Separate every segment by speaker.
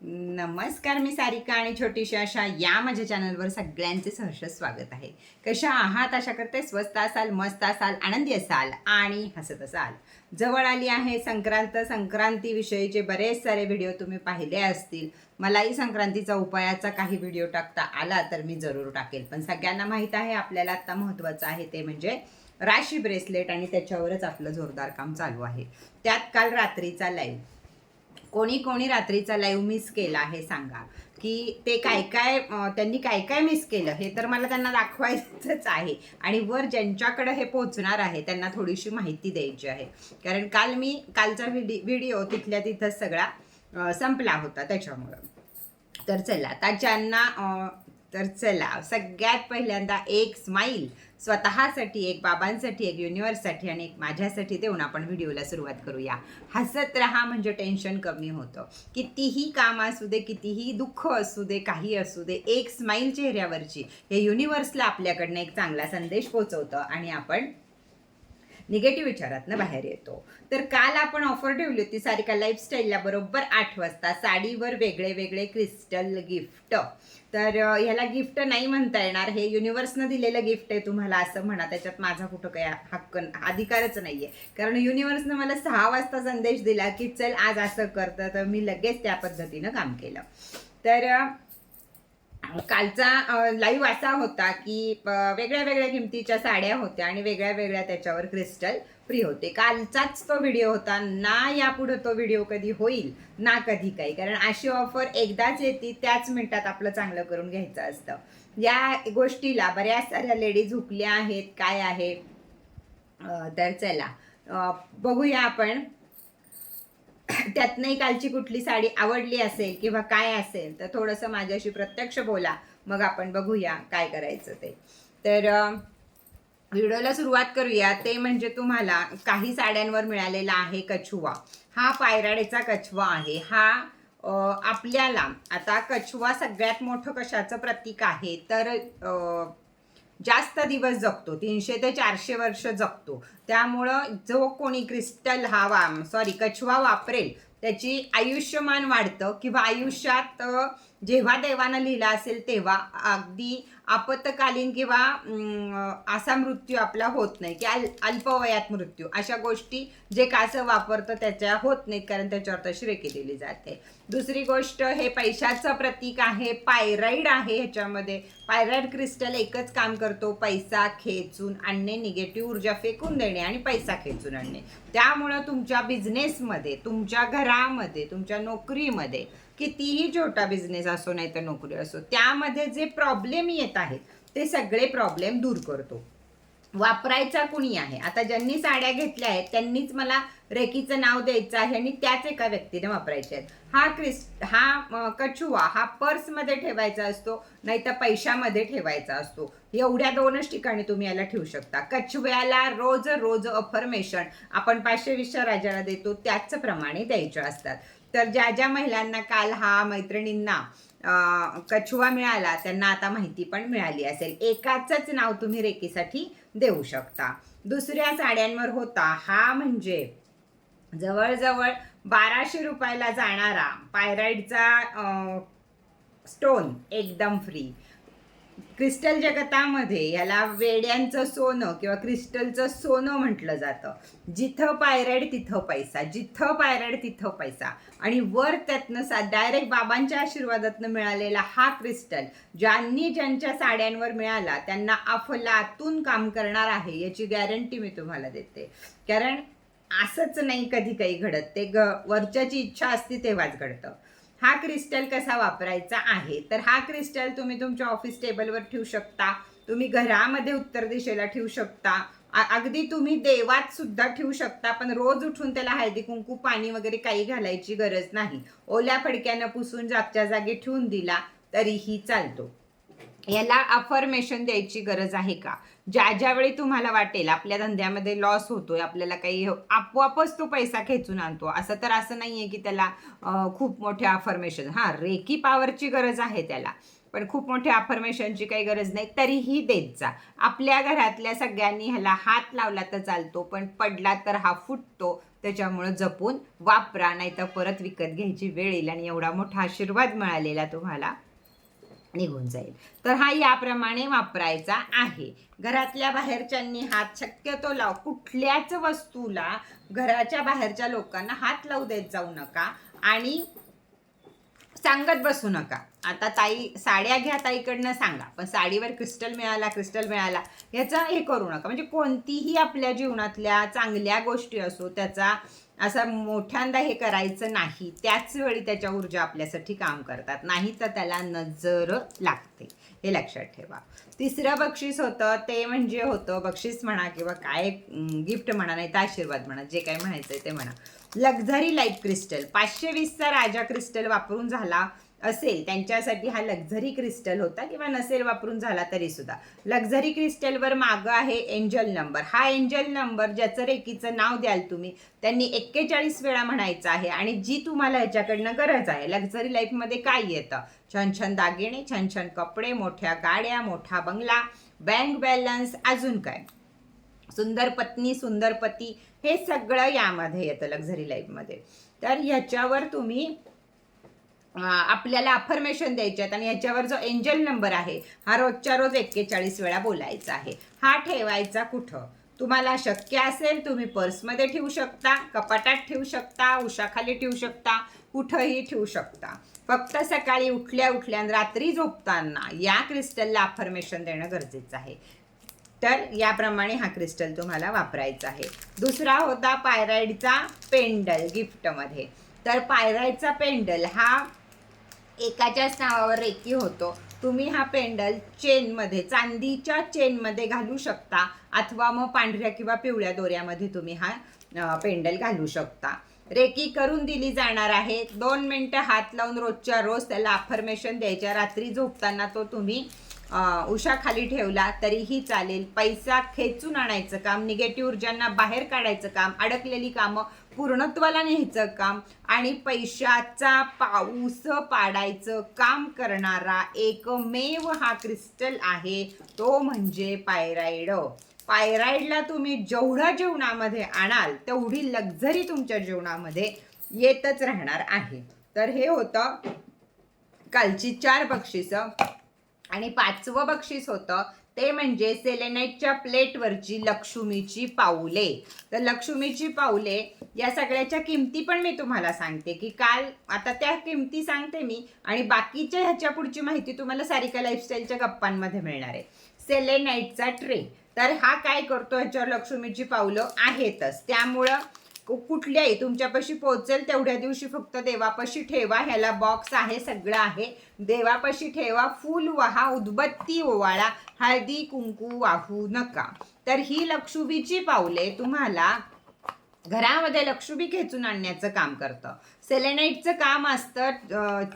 Speaker 1: नमस्कार मी सारिका आणि छोटीशी अशा या माझ्या चॅनलवर सगळ्यांचे सहर्ष स्वागत आहे. कशा आहात? अशा करते स्वस्त असाल मस्त असाल आनंदी असाल आणि हसत असाल. जवळ आली आहे संक्रांत. संक्रांतीविषयीचे बरेच सारे व्हिडिओ तुम्ही पाहिले असतील. मलाही संक्रांतीचा उपायाचा काही व्हिडिओ टाकता आला तर मी जरूर टाकेल. पण सगळ्यांना माहीत आहे आपल्याला आत्ता महत्त्वाचं आहे ते म्हणजे राशी ब्रेसलेट आणि त्याच्यावरच आपलं जोरदार काम चालू आहे. त्यात काल रात्रीचा लाईव्ह कोणी कोणी रात्रीचा लाईव्ह मिस केला हे सांगा. की ते काय काय त्यांनी काय काय मिस केलं हे तर मला त्यांना दाखवायचंच आहे. आणि वर ज्यांच्याकडे हे पोहोचणार आहे त्यांना थोडीशी माहिती द्यायची आहे. कारण काल मी कालचा व्हिडि व्हिडिओ तिथल्या तिथं सगळा संपला होता त्याच्यामुळं. तर चला आता ज्यांना तर चला सगळ्यात पहिल्यांदा एक स्माईल स्वतःसाठी एक बाबांसाठी एक युनिवर्ससाठी आणि एक माझ्यासाठी देऊन आपण व्हिडिओला सुरुवात करूया. हसत राहा म्हणजे टेन्शन कमी होतं. कितीही काम असू दे कितीही दुःख असू दे काही असू दे एक स्माईल चेहऱ्यावरची हे युनिवर्सला आपल्याकडनं एक चांगला संदेश पोचवतं आणि आपण निगेटिव्ह विचारातनं बाहेर येतो. तर काल आपण ऑफर ठेवली होती सारिका लाईफस्टाईलला बरोबर आठ वाजता. साडीवर वेगळे वेगळे क्रिस्टल गिफ्ट तर ह्याला गिफ्ट नाही म्हणता येणार. हे युनिव्हर्सनं दिलेलं गिफ्ट आहे तुम्हाला असं म्हणा. त्याच्यात माझा कुठं काही हक्क अधिकारच नाही आहे कारण युनिव्हर्सनं मला सहा वाजता संदेश दिला की चल आज असं करतं. तर मी लगेच त्या पद्धतीनं काम केलं. तर कालचा लाईव्ह असा होता की वेगळ्या वेगळ्या किमतीच्या साड्या होत्या आणि वेगळ्या वेगळ्या त्याच्यावर क्रिस्टल फ्री होते. कालचाच तो व्हिडिओ होता ना यापुढे तो व्हिडिओ कधी होईल ना कधी काही. कारण अशी ऑफर एकदाच येते त्याच मिनिटात आपलं चांगलं करून घ्यायचं असतं. या गोष्टीला बऱ्याच साऱ्या लेडीज झुकल्या आहेत काय आहे? तर चला बघूया आपण. त्यातनंही कालची कुठली साडी आवडली असेल किंवा काय असेल तर थोडंसं माझ्याशी प्रत्यक्ष बोला. मग आपण बघूया काय करायचं ते. तर व्हिडिओला सुरुवात करूया. ते म्हणजे तुम्हाला काही साड्यांवर मिळालेला आहे कछुवा. हा पायराडेचा कछवा आहे. हा आपल्याला आता कछवा सगळ्यात मोठं कशाचं प्रतीक आहे? तर जास्त दिवस जगतो. तीनशे ते चारशे वर्ष जगतो. त्यामुळं जो कोणी क्रिस्टल हा वा सॉरी कछवा वापरेल त्याची आयुष्यमान वाढतं किंवा आयुष्यात जेव्हा देवानं लिहिलं असेल तेव्हा अगदी आपत्कालीन किंवा असा मृत्यू आपला होत नाही की अल अल्पवयात मृत्यू. अशा गोष्टी जे कासं वापरतं त्याच्या होत नाहीत कारण त्याच्यावर तशी केलेली दिली जाते. दुसरी गोष्ट हे पैशाचं प्रतीक आहे पायराईड आहे ह्याच्यामध्ये. पायराईड क्रिस्टल एकच काम करतो पैसा खेचून आणणे निगेटिव्ह ऊर्जा फेकून देणे आणि पैसा खेचून आणणे. त्यामुळं तुमच्या बिझनेसमध्ये तुमच्या घरामध्ये तुमच्या नोकरीमध्ये कितीही छोटा बिझनेस असो नाही तर नोकरी असो त्यामध्ये जे प्रॉब्लेम येत आहेत ते सगळे प्रॉब्लेम दूर करतो. वापरायचा कुणी आहे? आता ज्यांनी साड्या घेतल्या आहेत त्यांनीच मला रेकीचं नाव द्यायचं आहे आणि त्याच एका व्यक्तीने वापरायचे आहेत. हा क्रिस हा कछुआ हा पर्समध्ये ठेवायचा असतो नाही तर पैशामध्ये ठेवायचा असतो. एवढ्या दोनच ठिकाणी तुम्ही याला ठेवू शकता. कछुव्याला रोज रोज अफर्मेशन आपण पाचशे वीसच्या राजाला देतो त्याचप्रमाणे द्यायचे असतात. तर ज्या ज्या महिलांना काल हा मैत्रिणींना कछुवा कछुआ मिळाला त्यांना आता माहिती पण मिळाली असेल. एकाचंच नाव तुम्ही रेकीसाठी देऊ शकता. दुसऱ्या साड्यांवर होता. हा म्हणजे जवळजवळ बाराशे रुपयाला जाणारा पायराईडचा स्टोन एकदम फ्री. क्रिस्टल जगतामध्ये याला वेड्यांचं सोनं किंवा क्रिस्टलचं सोनं म्हटलं जातं. जिथं पायरेड तिथं पैसा जिथं पायरेड तिथं पैसा. आणि वर त्यातनं सा डायरेक्ट बाबांच्या आशीर्वादातनं मिळालेला हा क्रिस्टल ज्यांनी ज्यांच्या साड्यांवर मिळाला त्यांना अफलातून काम करणार आहे याची गॅरंटी मी तुम्हाला देते. कारण असंच नाही कधी काही घडत. ते ग वरच्याची इच्छा असते तेव्हाच घडतं. हा क्रिस्टल कसा वापरायचा आहे? तर हा क्रिस्टल तुम्ही तुमच्या ऑफिस टेबलवर ठेवू शकता. तुम्ही घरामध्ये उत्तर दिशेला ठेवू शकता. अगदी तुम्ही देवात सुद्धा ठेवू शकता पण रोज उठून त्याला हळदी कुंकू पाणी वगैरे काही घालायची गरज नाही. ओल्या फडक्यानं पुसून जागच्या जागी ठेवून दिला तरीही चालतो. याला अफर्मेशन द्यायची गरज आहे का? ज्या ज्यावेळी तुम्हाला वाटेल आपल्या धंद्यामध्ये लॉस होतोय आपल्याला काही आपोआपच तो पैसा खेचून आणतो. असं तर असं नाहीये की त्याला खूप मोठ्या अफर्मेशन हा रेकी पॉवरची गरज आहे त्याला. पण खूप मोठ्या अफर्मेशनची काही गरज नाही तरीही देत जा. आपल्या घरातल्या सगळ्यांनी ह्याला हात लावला तर चालतो पण पडला तर हा फुटतो. त्याच्यामुळं जपून वापरा नाही तर परत विकत घ्यायची वेळ येईल आणि एवढा मोठा आशीर्वाद मिळालेला तुम्हाला. निघून जाईल. तर हा याप्रमाणे वापरायचा आहे. घरातल्या बाहेरच्यांनी हात शक्यतो लाव. कुठल्याच वस्तूला घराच्या बाहेरच्या लोकांना हात लावू देत जाऊ नका आणि सांगत बसू नका. आता ताई साड्या घ्या ताईकडनं सांगा. पण साडीवर क्रिस्टल मिळाला क्रिस्टल मिळाला याचा हे करू नका. म्हणजे कोणतीही आपल्या जीवनातल्या चांगल्या गोष्टी असो त्याचा असा मोठ्यांदा हे करायचं नाही त्याच वेळी त्याच्या ऊर्जा आपल्यासाठी काम करतात. नाही तर त्याला नजर लागते. हे लक्षात ठेवा. तिसरं बक्षीस होतं ते म्हणजे होतं बक्षीस म्हणा किंवा काय गिफ्ट म्हणा नाही तर आशीर्वाद म्हणा जे काय म्हणायचं ते म्हणा. लक्झरी लाइट क्रिस्टल पाचशे वीसचा राजा क्रिस्टल वापरून झाला. असेल त्यांच्यासाठी हा लक्झरी क्रिस्टल होता किंवा नसेल वापरून झाला तरी सुद्धा. लक्झरी क्रिस्टलवर मागं आहे एंजल नंबर हा एंजल नंबर ज्याचं रेकीचं नाव द्याल तुम्ही त्यांनी एक्केचाळीस वेळा म्हणायचं आहे आणि जी तुम्हाला ह्याच्याकडनं गरज आहे. लक्झरी लाईफमध्ये काय येतं? छान छान दागिने छान छान कपडे मोठ्या गाड्या मोठा बंगला बँक बॅलन्स अजून काय? सुंदर पत्नी सुंदर पती हे सगळं यामध्ये येतं लक्झरी लाईफमध्ये तर ह्याच्यावर तुम्ही आपल्याला अफर्मेशन द्यायचे आहेत आणि याच्यावर जो एंजल नंबर आहे हा रोजच्या रोज एक्केचाळीस वेळा बोलायचा आहे. हा ठेवायचा कुठं? तुम्हाला शक्य असेल तुम्ही पर्समध्ये ठेवू शकता कपाटात ठेवू शकता उशाखाली ठेवू शकता कुठंही ठेवू शकता. फक्त सकाळी उठल्या उठल्या रात्री झोपताना या क्रिस्टलला अफर्मेशन देणं गरजेचं आहे. तर याप्रमाणे हा क्रिस्टल तुम्हाला वापरायचा आहे. दुसरा होता पायराईडचा पेंडल गिफ्टमध्ये. तर पायराईडचा पेंडल हा एकाच्याच नावावर रेकी होतो. तुम्ही हा पेंडल चेनमध्ये चांदीच्या चेनमध्ये घालू शकता अथवा मग पांढऱ्या किंवा पिवळ्या दोऱ्यामध्ये तुम्ही हा पेंडल घालू शकता. रेकी करून दिली जाणार आहे. दोन मिनटं हात लावून रोजच्या रोज त्याला अफर्मेशन द्यायच्या. रात्री झोपताना तो तुम्ही उषा खाली ठेवला तरीही चालेल. पैसा खेचून आणायचं काम निगेटिव्ह ऊर्जांना बाहेर काढायचं काम अडकलेली कामं पूर्णत्वाला न्यायचं काम आणि पैशाचा पाऊस पाडायचं काम करणारा एकमेव हा क्रिस्टल आहे तो म्हणजे पायराईड पायराईडला तुम्ही जेवढं जेवणामध्ये आणाल तेवढी लक्झरी तुमच्या जेवणामध्ये येतच राहणार आहे. तर हे होतं कालची चार बक्षिसं. आणि पाचवं बक्षीस होतं ते म्हणजे सेलेनाईटच्या प्लेटवरची लक्ष्मीची पाऊले. तर लक्ष्मीची पाऊले या सगळ्याच्या किमती पण मी तुम्हाला सांगते की काल आता त्या किमती सांगते मी आणि बाकीच्या ह्याच्या पुढची माहिती तुम्हाला सारिका लाईफस्टाईलच्या गप्पांमध्ये मिळणार आहे. सेलेनाईटचा ट्रे. तर हा काय करतो ह्याच्यावर लक्ष्मीची पावलं आहेतच. त्यामुळं कुठल्याही तुमच्यापाशी पोहोचेल तेवढ्या दिवशी फक्त देवापाशी ठेवा. ह्याला बॉक्स आहे सगळं आहे. देवापाशी ठेवा फूल वहा उदबत्ती ओवाळा हळदी कुंकू वाहू नका. तर ही लक्षुबीची पावले तुम्हाला घरामध्ये लक्ष्मी खेचून आणण्याचं काम करतं. सेलेनाईटचं काम असतं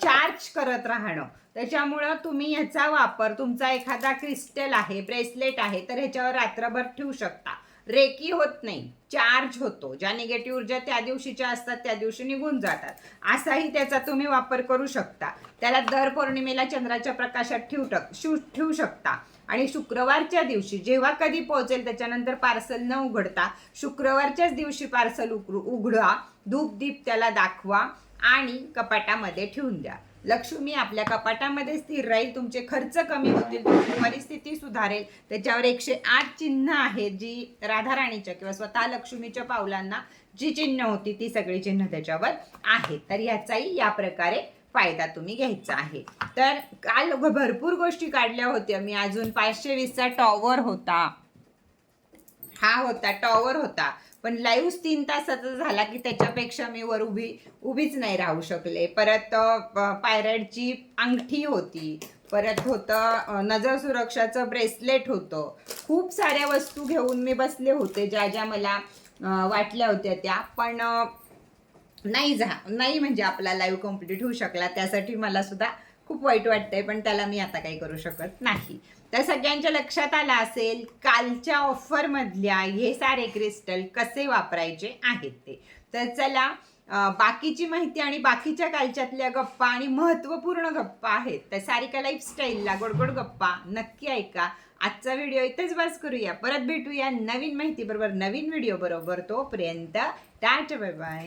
Speaker 1: चार्ज करत राहणं. त्याच्यामुळं तुम्ही ह्याचा वापर तुमचा एखादा क्रिस्टल आहे ब्रेसलेट आहे तर ह्याच्यावर रात्रभर ठेवू शकता. रेकी होत नाही चार्ज होतो. ज्या निगेटिव्ह ऊर्जा त्या दिवशीच्या असतात त्या दिवशी निघून जातात. असाही त्याचा तुम्ही वापर करू शकता. त्याला दर पौर्णिमेला चंद्राच्या प्रकाशात ठेवू टक शिव ठेवू शकता. आणि शुक्रवारच्या दिवशी जेव्हा कधी पोहोचेल त्याच्यानंतर पार्सल न उघडता शुक्रवारच्याच दिवशी पार्सल उघडू उघडा. धूप दीप त्याला दाखवा आणि कपाटामध्ये ठेवून द्या. लक्ष्मी आपल्या कपाटामध्ये स्थिर राहील तुमचे खर्च कमी होतील तुमची परिस्थिती सुधारेल. त्याच्यावर एकशे आठ चिन्ह आहेत जी राधाराणीच्या किंवा स्वतः लक्ष्मीच्या पावलांना जी चिन्ह होती ती सगळी चिन्ह त्याच्यावर आहेत. तर याचाही या प्रकारे फायदा तुम्ही घ्यायचा आहे. तर काल भरपूर गोष्टी काढल्या होत्या. मी अजून पाचशे वीसचा टॉवर होता. हा होता टॉवर होता. पण लाईव्ह तीन तासाचा झाला की त्याच्यापेक्षा मी वर उभी उभीच नाही राहू शकले. परत पायरटची अंगठी होती. परत होतं नजर सुरक्षाचं ब्रेसलेट होतं. खूप साऱ्या वस्तू घेऊन मी बसले होते ज्या ज्या मला वाटल्या होत्या त्या. पण नाही झा नाही म्हणजे आपला लाईव्ह कंप्लीट होऊ शकला. त्यासाठी मला सुद्धा खूप वाईट वाटतंय पण त्याला मी आता काही करू शकत नाही. तर सगळ्यांच्या लक्षात आलं असेल कालच्या ऑफरमधल्या हे सारे क्रिस्टल कसे वापरायचे आहेत ते. तर चला बाकीची माहिती आणि बाकीच्या कालच्यातल्या गप्पा आणि महत्त्वपूर्ण गप्पा आहेत. तर सारिका लाईफस्टाईलला गोडगोड गप्पा नक्की ऐका. आजचा व्हिडिओ इथेच बस करूया. परत भेटूया नवीन माहितीबरोबर नवीन व्हिडिओ बरोबर. तोपर्यंत टाट बाय बाय